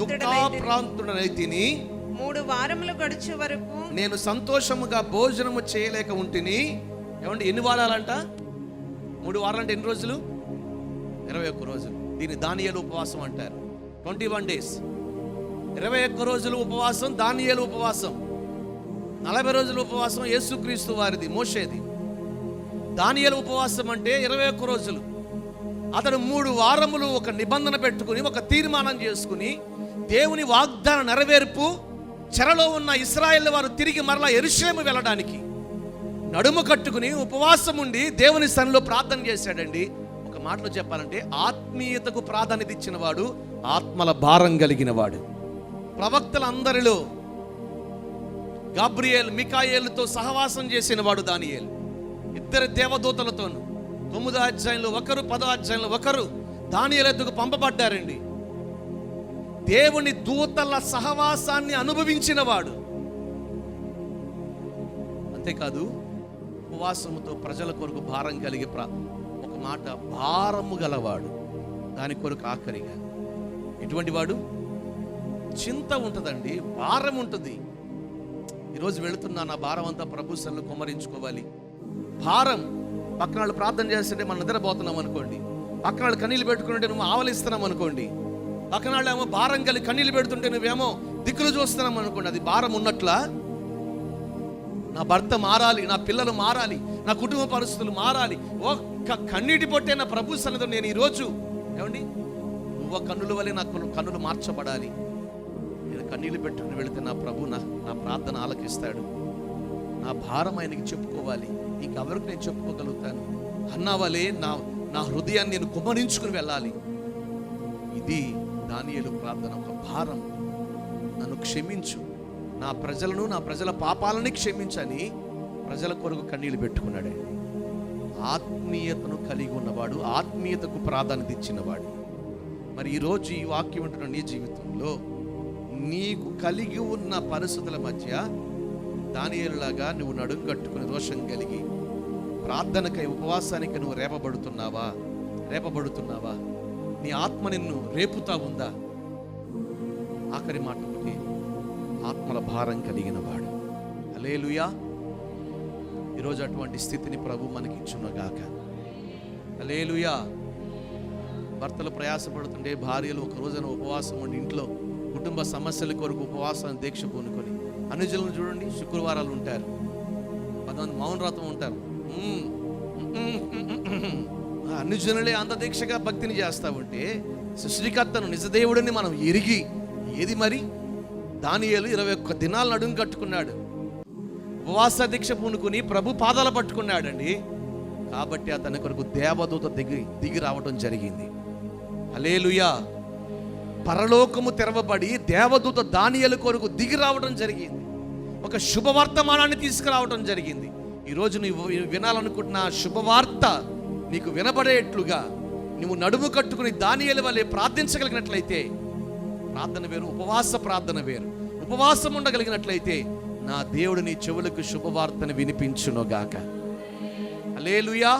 దుఃఖాప్రాంతుడనైతిని మూడు వారములు గడుచు వరకు నేను సంతోషముగా భోజనము చేయలేక ఉంటిని. ఏమండి ఎన్ని వారాలంట? మూడు వారాలంటే ఎన్ని రోజులు? ఇరవై ఒక్క రోజులు. దీన్ని దానియేలు ఉపవాసం అంటారు. Twenty one days. ఇరవై ఒక్క రోజులు ఉపవాసం దానియేలు ఉపవాసం. నలభై రోజుల ఉపవాసం యేసుక్రీస్తు వారిది మోషేది. దానియేలు ఉపవాసం అంటే ఇరవై ఒక్క రోజులు. అతడు మూడు వారములు ఒక నిబంధన పెట్టుకుని ఒక తీర్మానం చేసుకుని దేవుని వాగ్దాన నెరవేర్పు చెరలో ఉన్న ఇస్రాయేల్ వారు తిరిగి మరలా ఎరుషలేము వెళ్ళడానికి నడుము కట్టుకుని ఉపవాసం ఉండి దేవుని సన్నిలో ప్రార్థన చేశాడండి. ఒక మాటలో చెప్పాలంటే ఆత్మీయతకు ప్రాధాన్యత ఇచ్చినవాడు ఆత్మల భారం కలిగిన వాడు ప్రవక్తలందరిలో గాబ్రియేల్ మికాయేలుతో సహవాసం చేసిన వాడు దానియేలు. ఇద్దరు దేవదూతలతోను తొమ్మిదో అధ్యాయంలో ఒకరు పదో అధ్యాయంలో ఒకరు దానియేలు పంపబడ్డారండి. దేవుని దూతల సహవాసాన్ని అనుభవించినవాడు. అంతేకాదు ఉపవాసముతో ప్రజల కొరకు భారం కలిగి ఒక మాట భారము గలవాడు. దాని కొరకు ఆఖరిగా ఎటువంటి వాడు? చింత ఉంటుందండి భారం ఉంటుంది. ఈరోజు వెళుతున్నా నా భారం అంతా ప్రభుత్వంలో కుమరించుకోవాలి భారం పక్కన వాళ్ళు ప్రార్థన చేస్తుంటే మనం నిద్రపోతున్నాం అనుకోండి. పక్కన వాళ్ళు కన్నీళ్ళు పెట్టుకుంటే నువ్వు ఆవలిస్తున్నాం అనుకోండి. పక్కనాళ్ళు ఏమో భారం కలిగి కన్నీళ్ళు పెడుతుంటే నువ్వేమో దిక్కులు చూస్తున్నాం అనుకోండి. అది భారం ఉన్నట్లా నా భర్త మారాలి నా పిల్లలు మారాలి నా కుటుంబ పరిస్థితులు మారాలి. ఒక్క కన్నీటి పొట్టే నా ప్రభు సన్నిధి నేను ఈరోజు ఏమండి? నువ్వు కన్నుల వల్లే నా కన్నులు మార్చబడాలి. నేను కన్నీళ్ళు పెట్టుకుని వెళితే నా ప్రభు నా నా ప్రార్థన ఆలకిస్తాడు. నా భారం ఆయనకి చెప్పుకోవాలి. ఇంకెవరికి నేను చెప్పుకోగలుగుతాను? అన్నావలే నా నా హృదయాన్ని నేను కుమరించుకుని వెళ్ళాలి. ఇది దానియలు ప్రార్థన ఒక భారం. నన్ను క్షమించు. నా ప్రజలను నా ప్రజల పాపాలని క్షమించని ప్రజల కొరకు కన్నీళ్ళు పెట్టుకున్నాడే. ఆత్మీయతను కలిగి ఉన్నవాడు ఆత్మీయతకు ప్రాధాన్యత ఇచ్చినవాడు. మరి ఈరోజు ఈ వాక్యం ఉంటున్న నీ జీవితంలో నీకు కలిగి ఉన్న పరిస్థితుల మధ్య దానియేలులాగా నువ్వు నడుం కట్టుకుని రోషం కలిగి ప్రార్థనకై ఉపవాసానికి నువ్వు రేపబడుతున్నావా? రేపబడుతున్నావా? నీ ఆత్మ నిన్ను రేపుతా ఉందా? ఆఖరి మాట ఒకటి ఆత్మల భారం కలిగిన వాడు. అలేలుయా ఈరోజు అటువంటి స్థితిని ప్రభు మనకి ఇచ్చునగాక అలేలుయా భర్తలు ప్రయాసపడుతుంటే భార్యలు ఒక రోజున ఉపవాసం ఉండి ఇంట్లో కుటుంబ సమస్యల కొరకు ఉపవాసాన్ని దీక్ష పూనుకొని అనుజులను చూడండి శుక్రవారాలు ఉంటారు. కొంతమంది మౌన ఉంటారు. అన్ని జనులే అనుజనులే అంత దీక్షగా భక్తిని చేస్తా ఉంటే సృష్టికర్తను నిజదేవుడిని మనం ఎరిగి ఏది మరి? దానియేలు ఇరవై ఒక్క దినాలు నడుము కట్టుకున్నాడు. ఉపవాస దీక్ష పూనుకుని ప్రభు పాదాలు పట్టుకున్నాడండి. కాబట్టి అతని కొరకు దేవదూత దిగి దిగి రావడం జరిగింది. అలేలుయా పరలోకము తెరవబడి దేవదూత దానియలు కొరకు దిగి రావడం జరిగింది. ఒక శుభవర్తమానాన్ని తీసుకురావడం జరిగింది. ఈరోజు నువ్వు వినాలనుకుంటున్న శుభవార్త నీకు వినబడేట్లుగా నువ్వు నడుము కట్టుకుని దానియల వల్లే ప్రార్థించగలిగినట్లయితే ప్రార్థన వేరు ఉపవాస ప్రార్థన వేరు. ఉపవాసం ఉండగలిగినట్లయితే నా దేవుడు నీ చెవులకు శుభవార్తను వినిపించునుగాక. అలేలుయా